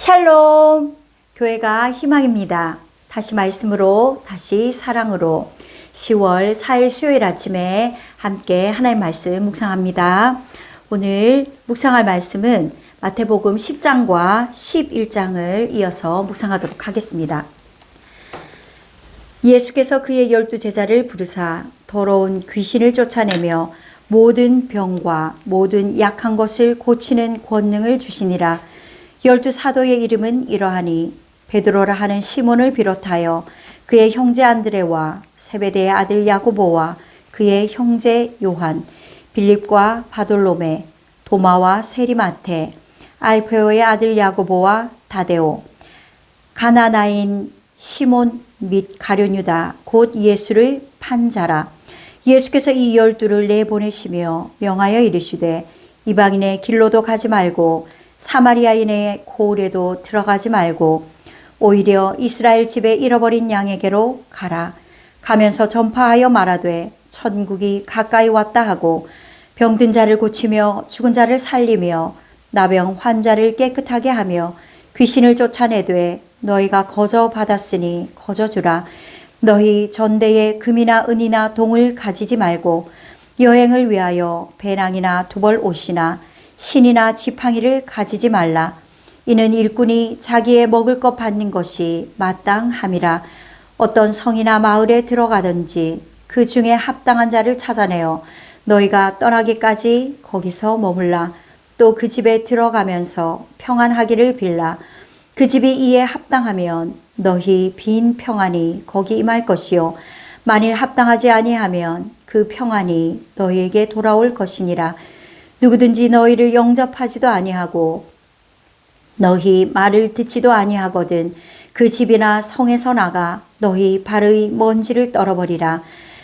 샬롬! 교회가 희망입니다. 다시 말씀으로, 다시 사랑으로 10월 4일 수요일 아침에 함께 하나의 말씀 묵상합니다. 오늘 묵상할 말씀은 마태복음 10장과 11장을 이어서 묵상하도록 하겠습니다. 예수께서 그의 열두 제자를 부르사 더러운 귀신을 쫓아내며 모든 병과 모든 약한 것을 고치는 권능을 주시니라. 열두 사도의 이름은 이러하니 베드로라 하는 시몬을 비롯하여 그의 형제 안드레와 세베대의 아들 야고보와 그의 형제 요한, 빌립과 바돌로메, 도마와 세리마테, 알페오의 아들 야고보와 다데오, 가나나인 시몬 및 가룟유다 곧 예수를 판 자라. 예수께서 이 열두를 내보내시며 명하여 이르시되 이방인의 길로도 가지 말고 사마리아인의 고을에도 들어가지 말고 오히려 이스라엘 집에 잃어버린 양에게로 가라. 가면서 전파하여 말하되 천국이 가까이 왔다 하고 병든 자를 고치며 죽은 자를 살리며 나병 환자를 깨끗하게 하며 귀신을 쫓아내되 너희가 거저 받았으니 거저 주라. 너희 전대에 금이나 은이나 동을 가지지 말고 여행을 위하여 배낭이나 두벌 옷이나 신이나 지팡이를 가지지 말라. 이는 일꾼이 자기의 먹을 것 받는 것이 마땅함이라. 어떤 성이나 마을에 들어가든지 그 중에 합당한 자를 찾아내어 너희가 떠나기까지 거기서 머물라. 또 그 집에 들어가면서 평안하기를 빌라. 그 집이 이에 합당하면 너희 빈 평안이 거기 임할 것이요 만일 합당하지 아니하면 그 평안이 너희에게 돌아올 것이니라 누구든지 너희를 영접하지도 아니하고 너희 말을 듣지도 아니하거든 그 집이나 성에서 나가 너희 발의 먼지를 떨어버리라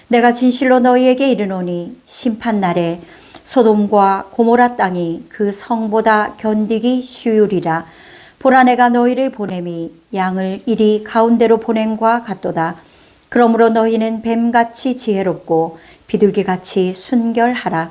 내가 진실로 너희에게 이르노니 심판 날에 소돔과 고모라 땅이 그 성보다 견디기 쉬우리라 보라 내가 너희를 보냄이 양을 이리 가운데로 보냄과 같도다. 그러므로 너희는 뱀같이 지혜롭고 비둘기같이 순결하라.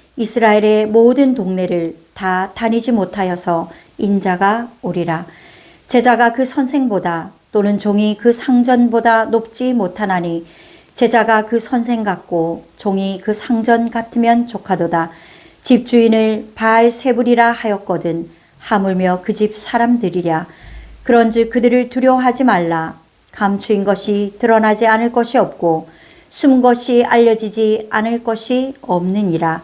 이스라엘의 모든 동네를 다 다니지 못하여서 인자가 오리라. 제자가 그 선생보다 또는 종이 그 상전보다 높지 못하나니 제자가 그 선생 같고 종이 그 상전 같으면 족하도다. 집주인을 바알 세불이라 하였거든 하물며 그 집 사람들이랴. 그런즉 그들을 두려워하지 말라. 감추인 것이 드러나지 않을 것이 없고 숨은 것이 알려지지 않을 것이 없느니라.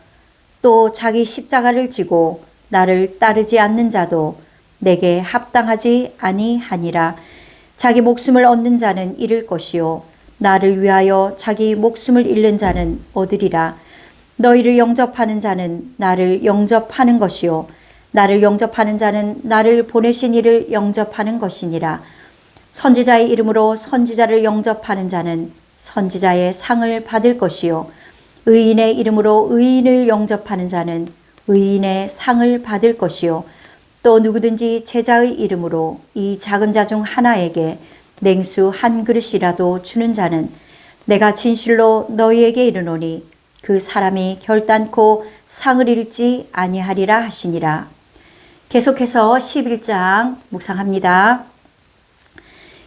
또 자기 십자가를 지고 나를 따르지 않는 자도 내게 합당하지 아니하니라. 자기 목숨을 얻는 자는 잃을 것이요. 나를 위하여 자기 목숨을 잃는 자는 얻으리라. 너희를 영접하는 자는 나를 영접하는 것이요. 나를 영접하는 자는 나를 보내신 이를 영접하는 것이니라. 선지자의 이름으로 선지자를 영접하는 자는 선지자의 상을 받을 것이요 의인의 이름으로 의인을 영접하는 자는 의인의 상을 받을 것이요 또 누구든지 제자의 이름으로 이 작은 자 중 하나에게 냉수 한 그릇이라도 주는 자는 내가 진실로 너희에게 이르노니 그 사람이 결단코 상을 잃지 아니하리라 하시니라. 계속해서 11장 묵상합니다.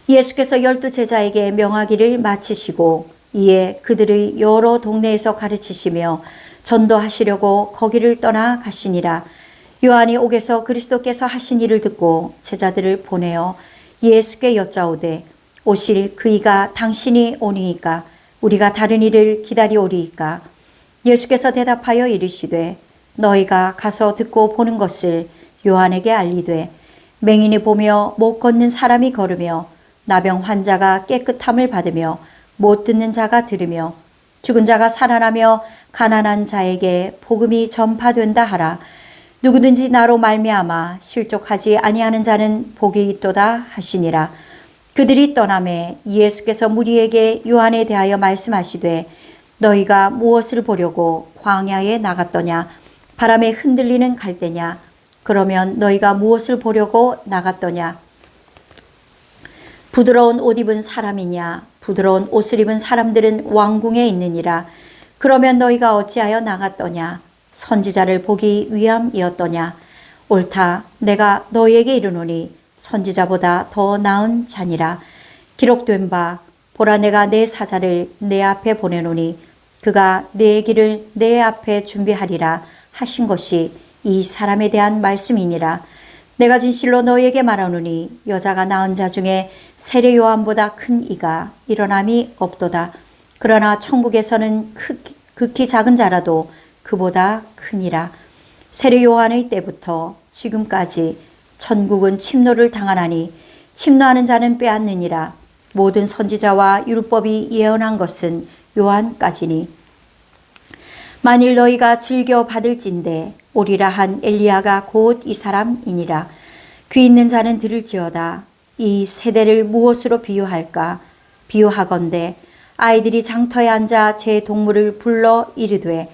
예수께서 열두 제자에게 명하기를 마치시고 이에 그들의 여러 동네에서 가르치시며 전도하시려고 거기를 떠나 가시니라. 요한이 옥에서 그리스도께서 하신 일을 듣고 제자들을 보내어 예수께 여짜오되 오실 그이가 당신이 오니이까 우리가 다른 일을 기다리오리이까 예수께서 대답하여 이르시되 너희가 가서 듣고 보는 것을 요한에게 알리되 맹인이 보며 못 걷는 사람이 걸으며 나병 환자가 깨끗함을 받으며 못 듣는 자가 들으며 죽은 자가 살아나며 가난한 자에게 복음이 전파된다 하라. 누구든지 나로 말미암아 실족하지 아니하는 자는 복이 있도다 하시니라. 그들이 떠남에 예수께서 무리에게 요한에 대하여 말씀하시되 너희가 무엇을 보려고 광야에 나갔더냐? 바람에 흔들리는 갈대냐? 그러면 너희가 무엇을 보려고 나갔더냐? 부드러운 옷 입은 사람이냐 부드러운 옷을 입은 사람들은 왕궁에 있느니라. 그러면 너희가 어찌하여 나갔더냐? 선지자를 보기 위함이었더냐? 옳다. 내가 너희에게 이르노니 선지자보다 더 나은 자니라. 기록된 바 보라 내가 내 사자를 내 앞에 보내노니 그가 내 길을 내 앞에 준비하리라 하신 것이 이 사람에 대한 말씀이니라 내가 진실로 너희에게 말하노니 여자가 낳은 자 중에 세례 요한보다 큰 이가 일어남이 없도다. 그러나 천국에서는 극히, 극히 작은 자라도 그보다 크니라. 세례 요한의 때부터 지금까지 천국은 침노를 당하나니 침노하는 자는 빼앗느니라. 모든 선지자와 율법이 예언한 것은 요한까지니. 만일 너희가 즐겨 받을진대 오리라 한 엘리야가 곧 이 사람이니라. 귀 있는 자는 들을지어다. 이 세대를 무엇으로 비유할까? 비유하건대 아이들이 장터에 앉아 제 동물을 불러 이르되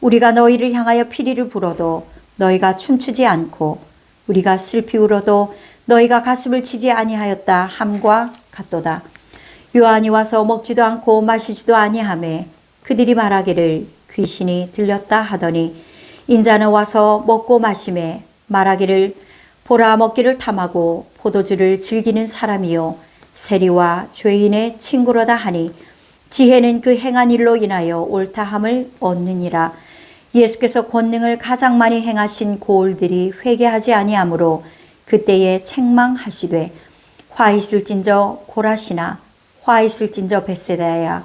우리가 너희를 향하여 피리를 불어도 너희가 춤추지 않고 우리가 슬피 울어도 너희가 가슴을 치지 아니하였다 함과 같도다. 요한이 와서 먹지도 않고 마시지도 아니하매 그들이 말하기를 귀신이 들렸다 하더니 인자는 와서 먹고 마심에 말하기를 보라 먹기를 탐하고 포도주를 즐기는 사람이요. 세리와 죄인의 친구로다 하니 지혜는 그 행한 일로 인하여 옳다함을 얻느니라. 예수께서 권능을 가장 많이 행하신 고을들이 회개하지 아니하므로 그때에 책망하시되 화 있을진저 고라시나 화 있을진저 베세다야.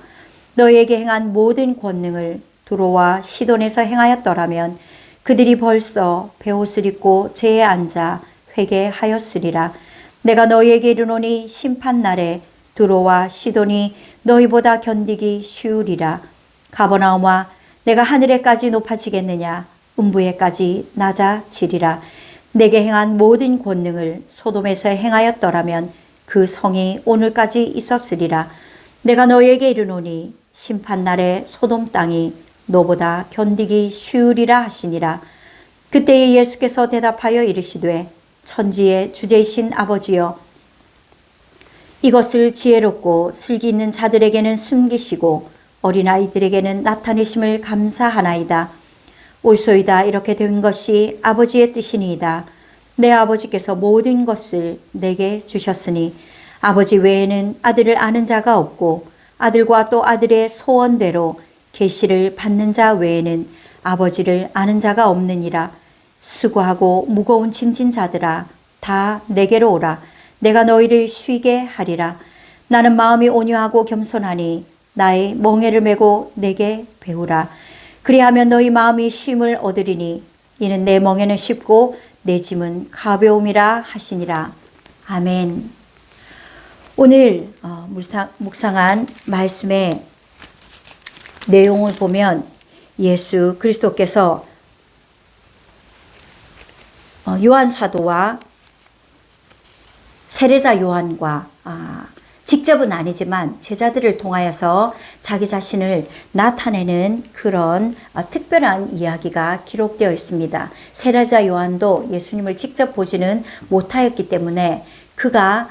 너에게 행한 모든 권능을 두로와 시돈에서 행하였더라면 그들이 벌써 베옷을 입고 죄에 앉아 회개하였으리라. 내가 너희에게 이르노니 심판 날에 두로와 시돈이 너희보다 견디기 쉬우리라. 가버나움아 내가 하늘에까지 높아지겠느냐 음부에까지 낮아지리라. 내게 행한 모든 권능을 소돔에서 행하였더라면 그 성이 오늘까지 있었으리라. 내가 너희에게 이르노니 심판 날에 소돔 땅이 너보다 견디기 쉬우리라 하시니라. 그때에 예수께서 대답하여 이르시되 천지의 주제이신 아버지여 이것을 지혜롭고 슬기 있는 자들에게는 숨기시고 어린아이들에게는 나타내심을 감사하나이다. 옳소이다 이렇게 된 것이 아버지의 뜻이니이다. 내 아버지께서 모든 것을 내게 주셨으니 아버지 외에는 아들을 아는 자가 없고 아들과 또 아들의 소원대로 계시를 받는 자 외에는 아버지를 아는 자가 없느니라. 수고하고 무거운 짐진 자들아 다 내게로 오라. 내가 너희를 쉬게 하리라. 나는 마음이 온유하고 겸손하니 나의 멍에를 메고 내게 배우라. 그리하면 너희 마음이 쉼을 얻으리니 이는 내 멍에는 쉽고 내 짐은 가벼움이라 하시니라. 아멘. 오늘 어, 묵상, 묵상한 말씀의 내용을 보면 예수 그리스도께서 어, 요한 사도와 세례자 요한과 아, 직접은 아니지만 제자들을 통하여서 자기 자신을 나타내는 그런 어, 특별한 이야기가 기록되어 있습니다. 세례자 요한도 예수님을 직접 보지는 못하였기 때문에 그가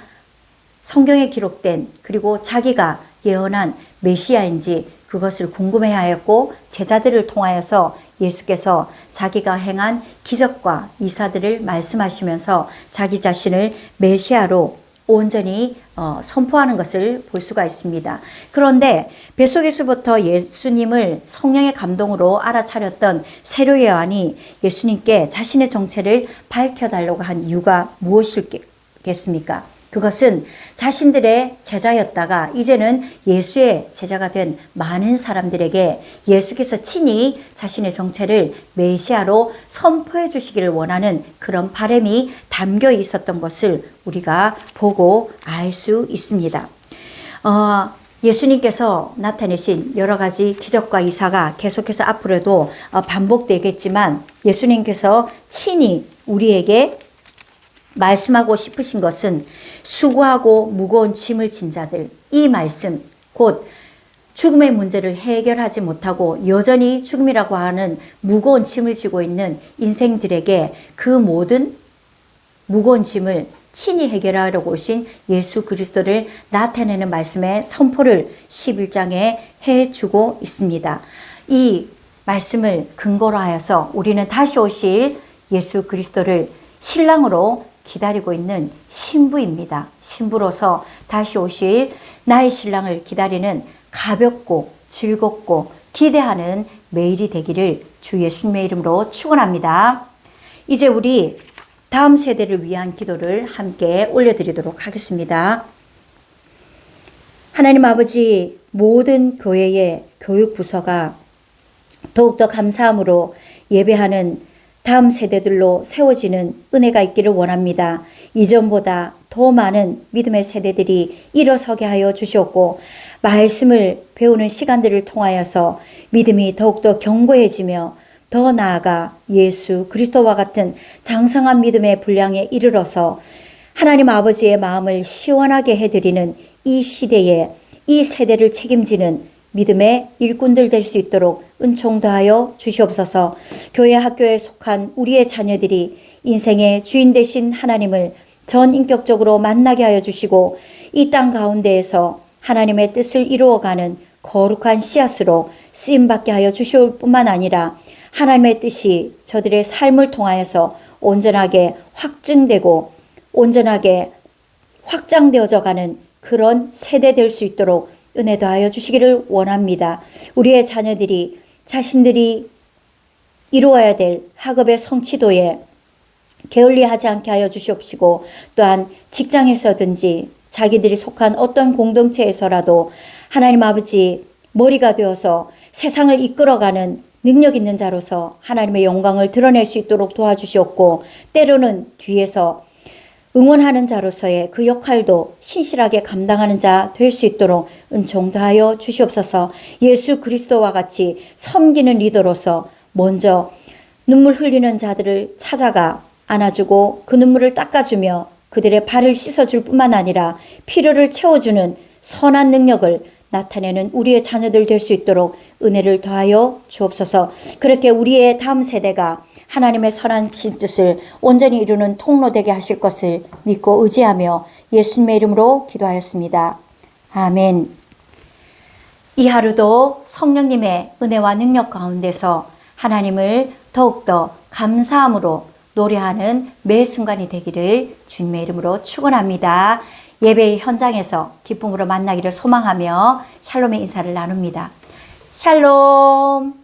성경에 기록된 그리고 자기가 예언한 메시아인지 그것을 궁금해하였고 제자들을 통하여서 예수께서 자기가 행한 기적과 이사들을 말씀하시면서 자기 자신을 메시아로 온전히 어, 선포하는 것을 볼 수가 있습니다. 그런데 뱃속에서부터 예수님을 성령의 감동으로 알아차렸던 세례 요한이 예수님께 자신의 정체를 밝혀달라고 한 이유가 무엇일겠습니까? 그것은 자신들의 제자였다가 이제는 예수의 제자가 된 많은 사람들에게 예수께서 친히 자신의 정체를 메시아로 선포해 주시기를 원하는 그런 바람이 담겨 있었던 것을 우리가 보고 알 수 있습니다. 어, 예수님께서 나타내신 여러 가지 기적과 이사가 계속해서 앞으로도 어, 반복되겠지만 예수님께서 친히 우리에게 말씀하고 싶으신 것은 수고하고 무거운 짐을 진 자들, 이 말씀, 곧 죽음의 문제를 해결하지 못하고 여전히 죽음이라고 하는 무거운 짐을 지고 있는 인생들에게 그 모든 무거운 짐을 친히 해결하려고 오신 예수 그리스도를 나타내는 말씀의 선포를 11장에 해주고 있습니다. 이 말씀을 근거로 하여서 우리는 다시 오실 예수 그리스도를 신랑으로 기다리고 있는 신부입니다. 신부로서 다시 오실 나의 신랑을 기다리는 가볍고 즐겁고 기대하는 매일이 되기를 주 예수님의 이름으로 축원합니다. 이제 우리 다음 세대를 위한 기도를 함께 올려드리도록 하겠습니다. 하나님 아버지 모든 교회의 교육 부서가 더욱더 감사함으로 예배하는 다음 세대들로 세워지는 은혜가 있기를 원합니다. 이전보다 더 많은 믿음의 세대들이 일어서게 하여 주셨고, 말씀을 배우는 시간들을 통하여서 믿음이 더욱더 견고해지며, 더 나아가 예수 그리스도와 같은 장성한 믿음의 분량에 이르러서 하나님 아버지의 마음을 시원하게 해드리는 이 시대에 이 세대를 책임지는 믿음의 일꾼들 될 수 있도록 은총 더하여 주시옵소서. 교회 학교에 속한 우리의 자녀들이 인생의 주인 되신 하나님을 전 인격적으로 만나게 하여 주시고 이 땅 가운데에서 하나님의 뜻을 이루어가는 거룩한 씨앗으로 쓰임 받게 하여 주시올 뿐만 아니라 하나님의 뜻이 저들의 삶을 통하여서 온전하게 확증되고 온전하게 확장되어져 가는 그런 세대 될 수 있도록 은혜 더하여 주시기를 원합니다. 우리의 자녀들이 자신들이 이루어야 될 학업의 성취도에 게을리하지 않게 하여 주시옵시고 또한 직장에서든지 자기들이 속한 어떤 공동체에서라도 하나님 아버지 머리가 되어서 세상을 이끌어가는 능력 있는 자로서 하나님의 영광을 드러낼 수 있도록 도와주시옵고 때로는 뒤에서 응원하는 자로서의 그 역할도 신실하게 감당하는 자 될 수 있도록 은총 다하여 주시옵소서. 예수 그리스도와 같이 섬기는 리더로서 먼저 눈물 흘리는 자들을 찾아가 안아주고 그 눈물을 닦아주며 그들의 발을 씻어줄 뿐만 아니라 필요를 채워주는 선한 능력을 나타내는 우리의 자녀들 될 수 있도록 은혜를 더하여 주옵소서. 그렇게 우리의 다음 세대가 하나님의 선한 뜻을 온전히 이루는 통로 되게 하실 것을 믿고 의지하며 예수님의 이름으로 기도하였습니다. 아멘. 이 하루도 성령님의 은혜와 능력 가운데서 하나님을 더욱더 감사함으로 노래하는 매 순간이 되기를 주님의 이름으로 축원합니다. 예배의 현장에서 기쁨으로 만나기를 소망하며 샬롬의 인사를 나눕니다. 샬롬.